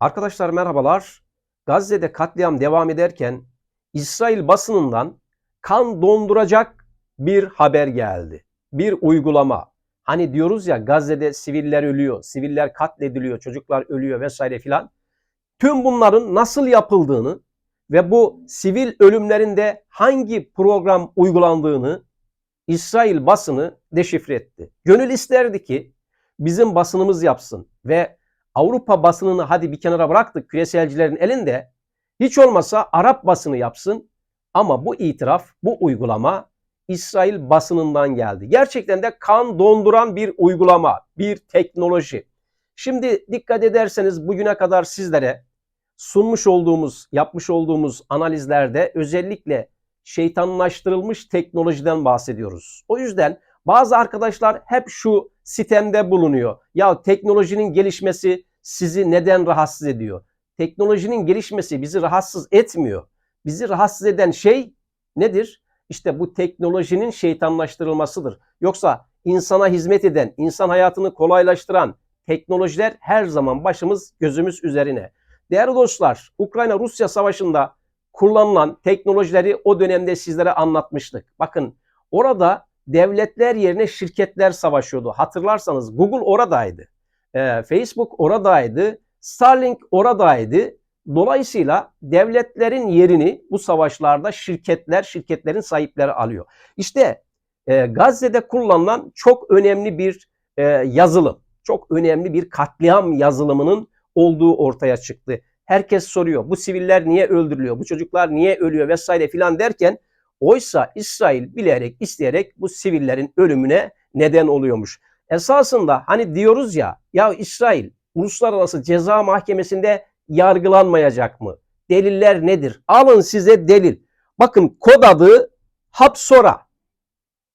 Arkadaşlar merhabalar. Gazze'de katliam devam ederken İsrail basınından kan donduracak bir haber geldi. Bir uygulama. Hani diyoruz ya Gazze'de siviller ölüyor, siviller katlediliyor, çocuklar ölüyor vesaire filan. Tüm bunların nasıl yapıldığını ve bu sivil ölümlerinde hangi program uygulandığını İsrail basını deşifre etti. Gönül isterdi ki bizim basınımız yapsın ve Avrupa basınını hadi bir kenara bıraktık küreselcilerin elinde hiç olmasa Arap basını yapsın ama bu itiraf, bu uygulama İsrail basınından geldi. Gerçekten de kan donduran bir uygulama, bir teknoloji. Şimdi dikkat ederseniz bugüne kadar sizlere sunmuş olduğumuz, yapmış olduğumuz analizlerde özellikle şeytanlaştırılmış teknolojiden bahsediyoruz. O yüzden bazı arkadaşlar hep şu sitemde bulunuyor. Ya teknolojinin gelişmesi sizi neden rahatsız ediyor? Teknolojinin gelişmesi bizi rahatsız etmiyor. Bizi rahatsız eden şey nedir? İşte bu teknolojinin şeytanlaştırılmasıdır. Yoksa insana hizmet eden, insan hayatını kolaylaştıran teknolojiler her zaman başımız gözümüz üzerine. Değerli dostlar, Ukrayna-Rusya savaşında kullanılan teknolojileri o dönemde sizlere anlatmıştık. Bakın orada devletler yerine şirketler savaşıyordu. Hatırlarsanız Google oradaydı. Ee, Facebook oradaydı. Starlink oradaydı. Dolayısıyla devletlerin yerini bu savaşlarda şirketler, şirketlerin sahipleri alıyor. İşte e, Gazze'de kullanılan çok önemli bir e, yazılım, çok önemli bir katliam yazılımının olduğu ortaya çıktı. Herkes soruyor bu siviller niye öldürülüyor, bu çocuklar niye ölüyor vesaire filan derken oysa İsrail bilerek isteyerek bu sivillerin ölümüne neden oluyormuş. Esasında hani diyoruz ya ya İsrail Uluslararası Ceza Mahkemesi'nde yargılanmayacak mı? Deliller nedir? Alın size delil. Bakın kod adı Hapsora.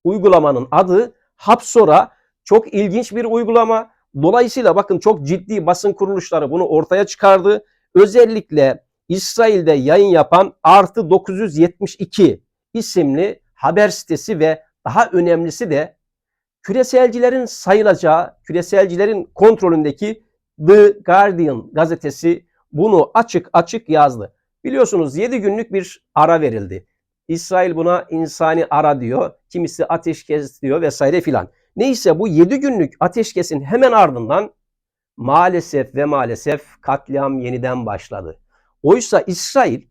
Uygulamanın adı Hapsora. Çok ilginç bir uygulama. Dolayısıyla bakın çok ciddi basın kuruluşları bunu ortaya çıkardı. Özellikle İsrail'de yayın yapan Artı 972 isimli haber sitesi ve daha önemlisi de küreselcilerin sayılacağı, küreselcilerin kontrolündeki The Guardian gazetesi bunu açık açık yazdı. Biliyorsunuz 7 günlük bir ara verildi. İsrail buna insani ara diyor, kimisi ateşkes diyor vesaire filan. Neyse bu 7 günlük ateşkesin hemen ardından maalesef ve maalesef katliam yeniden başladı. Oysa İsrail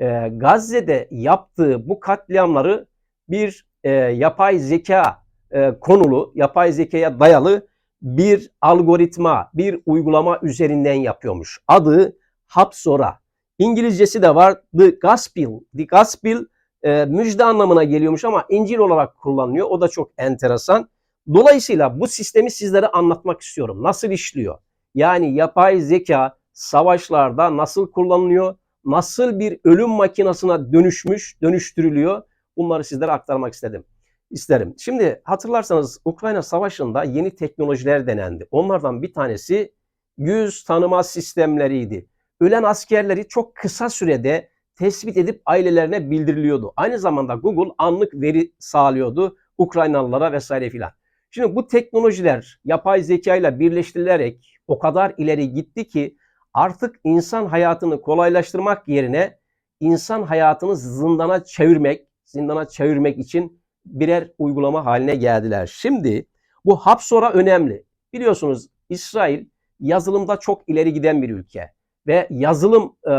e, Gazze'de yaptığı bu katliamları bir e, yapay zeka e, konulu, yapay zekaya dayalı bir algoritma, bir uygulama üzerinden yapıyormuş. Adı Hapsora. İngilizcesi de var. The Gospel. The Gospel e, müjde anlamına geliyormuş ama İncil olarak kullanılıyor. O da çok enteresan. Dolayısıyla bu sistemi sizlere anlatmak istiyorum. Nasıl işliyor? Yani yapay zeka savaşlarda nasıl kullanılıyor? Nasıl bir ölüm makinasına dönüşmüş, dönüştürülüyor? Bunları sizlere aktarmak istedim. İsterim. Şimdi hatırlarsanız Ukrayna Savaşı'nda yeni teknolojiler denendi. Onlardan bir tanesi yüz tanıma sistemleriydi. Ölen askerleri çok kısa sürede tespit edip ailelerine bildiriliyordu. Aynı zamanda Google anlık veri sağlıyordu Ukraynalılara vesaire filan. Şimdi bu teknolojiler yapay zeka ile birleştirilerek o kadar ileri gitti ki artık insan hayatını kolaylaştırmak yerine insan hayatını zindana çevirmek, zindana çevirmek için birer uygulama haline geldiler. Şimdi bu Hapsora önemli. Biliyorsunuz İsrail yazılımda çok ileri giden bir ülke ve yazılım e,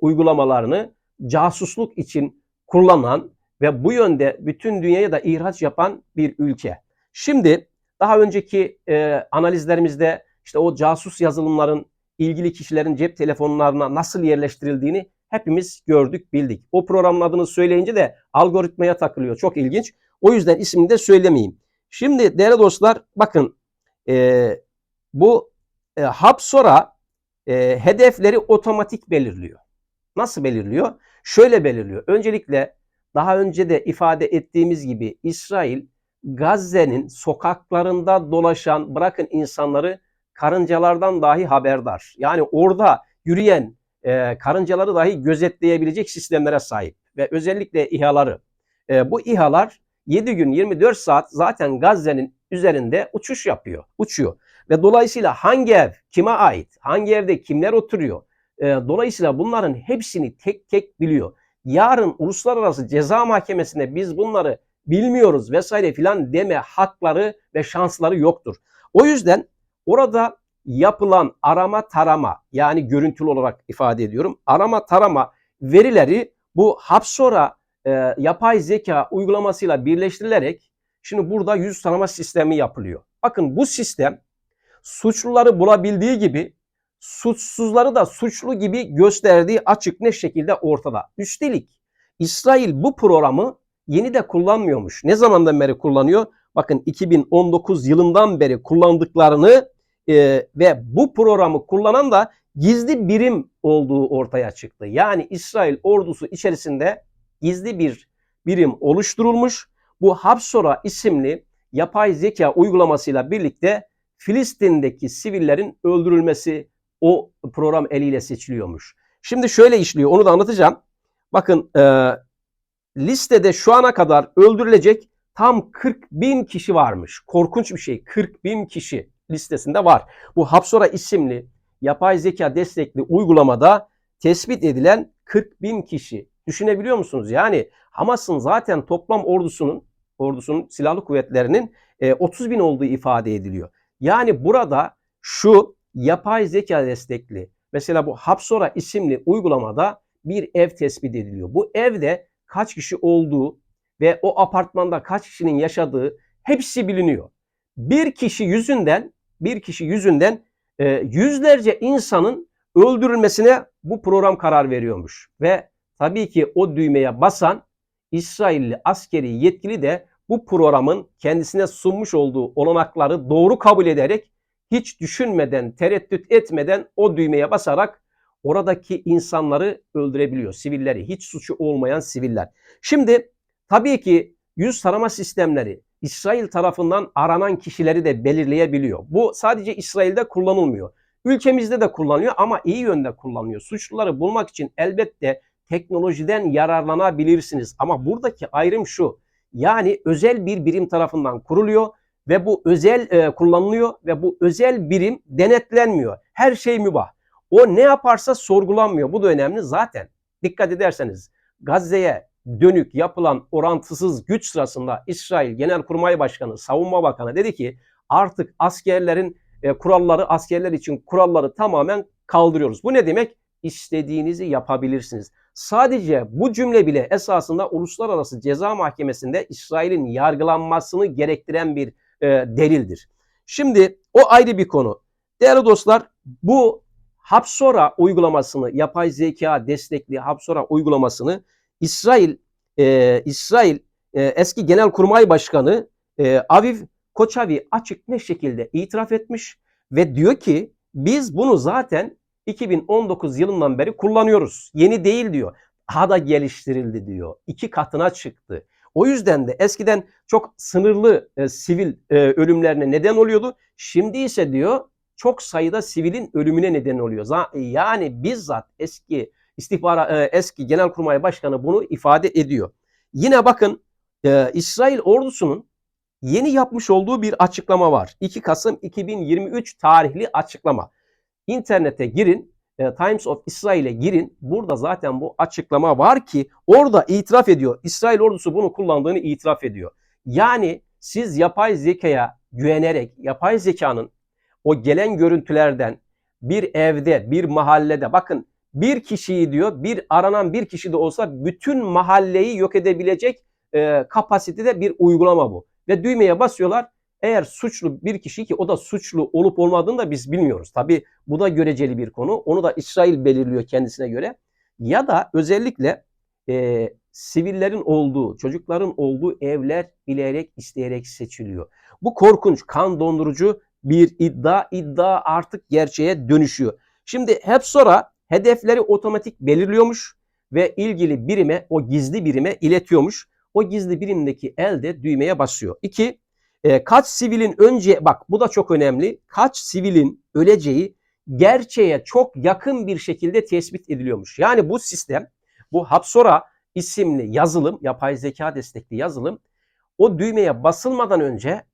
uygulamalarını casusluk için kullanan ve bu yönde bütün dünyaya da ihraç yapan bir ülke. Şimdi daha önceki e, analizlerimizde işte o casus yazılımların ilgili kişilerin cep telefonlarına nasıl yerleştirildiğini hepimiz gördük, bildik. O programın adını söyleyince de algoritmaya takılıyor. Çok ilginç. O yüzden ismini de söylemeyeyim. Şimdi değerli dostlar bakın e, bu e, Hapsora e, hedefleri otomatik belirliyor. Nasıl belirliyor? Şöyle belirliyor. Öncelikle daha önce de ifade ettiğimiz gibi İsrail Gazze'nin sokaklarında dolaşan bırakın insanları karıncalardan dahi haberdar. Yani orada yürüyen e, karıncaları dahi gözetleyebilecek sistemlere sahip ve özellikle İHA'ları. E, bu İHA'lar 7 gün 24 saat zaten Gazze'nin üzerinde uçuş yapıyor, uçuyor. Ve dolayısıyla hangi ev kime ait, hangi evde kimler oturuyor, e, dolayısıyla bunların hepsini tek tek biliyor. Yarın uluslararası ceza mahkemesinde biz bunları bilmiyoruz vesaire filan deme hakları ve şansları yoktur. O yüzden orada yapılan arama tarama yani görüntülü olarak ifade ediyorum. Arama tarama verileri bu Hapsora e, yapay zeka uygulamasıyla birleştirilerek şimdi burada yüz tanıma sistemi yapılıyor. Bakın bu sistem suçluları bulabildiği gibi suçsuzları da suçlu gibi gösterdiği açık ne şekilde ortada. Üstelik İsrail bu programı yeni de kullanmıyormuş. Ne zamandan beri kullanıyor? Bakın 2019 yılından beri kullandıklarını e, ve bu programı kullanan da gizli birim olduğu ortaya çıktı. Yani İsrail ordusu içerisinde gizli bir birim oluşturulmuş. Bu Hapsora isimli yapay zeka uygulamasıyla birlikte Filistin'deki sivillerin öldürülmesi o program eliyle seçiliyormuş. Şimdi şöyle işliyor onu da anlatacağım. Bakın e, listede şu ana kadar öldürülecek tam 40 bin kişi varmış. Korkunç bir şey 40 bin kişi listesinde var. Bu Hapsora isimli yapay zeka destekli uygulamada tespit edilen 40 bin kişi. Düşünebiliyor musunuz? Yani Hamas'ın zaten toplam ordusunun ordusunun silahlı kuvvetlerinin 30 bin olduğu ifade ediliyor. Yani burada şu yapay zeka destekli mesela bu Hapsora isimli uygulamada bir ev tespit ediliyor. Bu evde kaç kişi olduğu ve o apartmanda kaç kişinin yaşadığı hepsi biliniyor. Bir kişi yüzünden bir kişi yüzünden e, yüzlerce insanın öldürülmesine bu program karar veriyormuş. Ve tabii ki o düğmeye basan İsrailli askeri yetkili de bu programın kendisine sunmuş olduğu olanakları doğru kabul ederek hiç düşünmeden, tereddüt etmeden o düğmeye basarak oradaki insanları öldürebiliyor. Sivilleri, hiç suçu olmayan siviller. Şimdi tabii ki yüz tarama sistemleri İsrail tarafından aranan kişileri de belirleyebiliyor. Bu sadece İsrail'de kullanılmıyor. Ülkemizde de kullanılıyor ama iyi yönde kullanılıyor. Suçluları bulmak için elbette teknolojiden yararlanabilirsiniz. Ama buradaki ayrım şu. Yani özel bir birim tarafından kuruluyor ve bu özel e, kullanılıyor ve bu özel birim denetlenmiyor. Her şey mübah. O ne yaparsa sorgulanmıyor. Bu da önemli zaten. Dikkat ederseniz Gazze'ye dönük yapılan orantısız güç sırasında İsrail Genelkurmay Başkanı, Savunma Bakanı dedi ki artık askerlerin e, kuralları, askerler için kuralları tamamen kaldırıyoruz. Bu ne demek? İstediğinizi yapabilirsiniz. Sadece bu cümle bile esasında Uluslararası Ceza Mahkemesi'nde İsrail'in yargılanmasını gerektiren bir e, delildir. Şimdi o ayrı bir konu. Değerli dostlar bu Hapsora uygulamasını, yapay zeka destekli Hapsora uygulamasını İsrail e, İsrail e, eski Genelkurmay Başkanı e, Aviv Koçavi açık ne şekilde itiraf etmiş ve diyor ki biz bunu zaten 2019 yılından beri kullanıyoruz. Yeni değil diyor. Daha da geliştirildi diyor. İki katına çıktı. O yüzden de eskiden çok sınırlı e, sivil e, ölümlerine neden oluyordu. Şimdi ise diyor çok sayıda sivilin ölümüne neden oluyor. Yani bizzat eski istihbara e, eski Genelkurmay Başkanı bunu ifade ediyor. Yine bakın e, İsrail ordusunun yeni yapmış olduğu bir açıklama var. 2 Kasım 2023 tarihli açıklama. İnternete girin, e, Times of Israel'e girin. Burada zaten bu açıklama var ki orada itiraf ediyor. İsrail ordusu bunu kullandığını itiraf ediyor. Yani siz yapay zekaya güvenerek yapay zekanın o gelen görüntülerden bir evde, bir mahallede bakın bir kişiyi diyor bir aranan bir kişi de olsa bütün mahalleyi yok edebilecek e, kapasitede bir uygulama bu. Ve düğmeye basıyorlar. Eğer suçlu bir kişi ki o da suçlu olup olmadığını da biz bilmiyoruz. Tabi bu da göreceli bir konu. Onu da İsrail belirliyor kendisine göre. Ya da özellikle e, sivillerin olduğu, çocukların olduğu evler bilerek isteyerek seçiliyor. Bu korkunç, kan dondurucu bir iddia. iddia artık gerçeğe dönüşüyor. Şimdi hep sonra hedefleri otomatik belirliyormuş ve ilgili birime o gizli birime iletiyormuş. O gizli birimdeki elde düğmeye basıyor. İki, e, kaç sivilin önce bak bu da çok önemli. Kaç sivilin öleceği gerçeğe çok yakın bir şekilde tespit ediliyormuş. Yani bu sistem bu Hapsora isimli yazılım, yapay zeka destekli yazılım o düğmeye basılmadan önce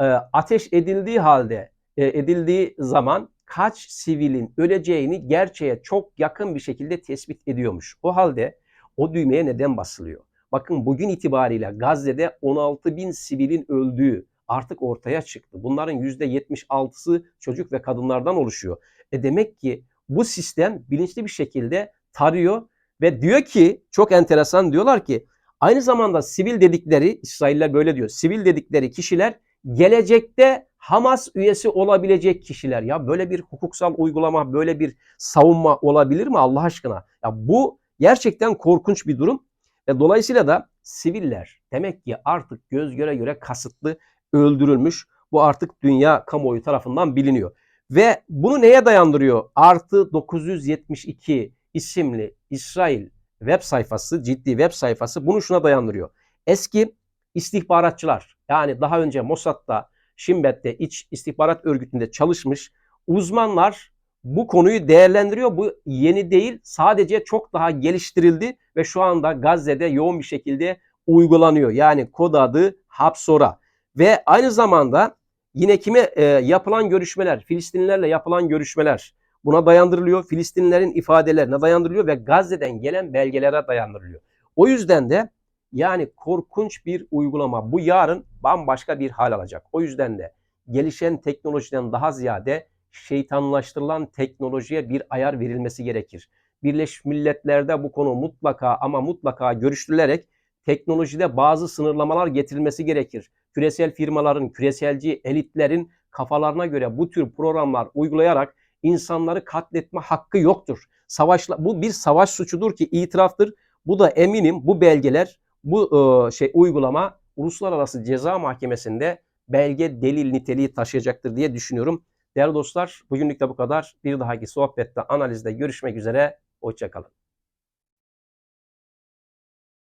e, ateş edildiği halde e, edildiği zaman kaç sivilin öleceğini gerçeğe çok yakın bir şekilde tespit ediyormuş. O halde o düğmeye neden basılıyor? Bakın bugün itibariyle Gazze'de 16 bin sivilin öldüğü artık ortaya çıktı. Bunların %76'sı çocuk ve kadınlardan oluşuyor. E demek ki bu sistem bilinçli bir şekilde tarıyor ve diyor ki çok enteresan diyorlar ki aynı zamanda sivil dedikleri İsrailler böyle diyor. Sivil dedikleri kişiler gelecekte Hamas üyesi olabilecek kişiler. Ya böyle bir hukuksal uygulama, böyle bir savunma olabilir mi Allah aşkına? Ya bu gerçekten korkunç bir durum. Ve dolayısıyla da siviller demek ki artık göz göre göre kasıtlı öldürülmüş. Bu artık dünya kamuoyu tarafından biliniyor. Ve bunu neye dayandırıyor? Artı 972 isimli İsrail web sayfası, ciddi web sayfası bunu şuna dayandırıyor. Eski istihbaratçılar yani daha önce Mossad'da, Shin Bet'te, iç istihbarat örgütünde çalışmış uzmanlar bu konuyu değerlendiriyor. Bu yeni değil sadece çok daha geliştirildi ve şu anda Gazze'de yoğun bir şekilde uygulanıyor. Yani kod adı Hapsora. Ve aynı zamanda yine kime e, yapılan görüşmeler, Filistinlilerle yapılan görüşmeler buna dayandırılıyor. Filistinlilerin ifadelerine dayandırılıyor ve Gazze'den gelen belgelere dayandırılıyor. O yüzden de yani korkunç bir uygulama. Bu yarın bambaşka bir hal alacak. O yüzden de gelişen teknolojiden daha ziyade şeytanlaştırılan teknolojiye bir ayar verilmesi gerekir. Birleşmiş Milletler'de bu konu mutlaka ama mutlaka görüştürülerek teknolojide bazı sınırlamalar getirilmesi gerekir. Küresel firmaların, küreselci elitlerin kafalarına göre bu tür programlar uygulayarak insanları katletme hakkı yoktur. Savaşla bu bir savaş suçudur ki itiraftır. Bu da eminim bu belgeler, bu e, şey uygulama Uluslararası Ceza Mahkemesi'nde belge delil niteliği taşıyacaktır diye düşünüyorum. Değerli dostlar bugünlük de bu kadar. Bir dahaki sohbette, analizde görüşmek üzere. Hoşçakalın.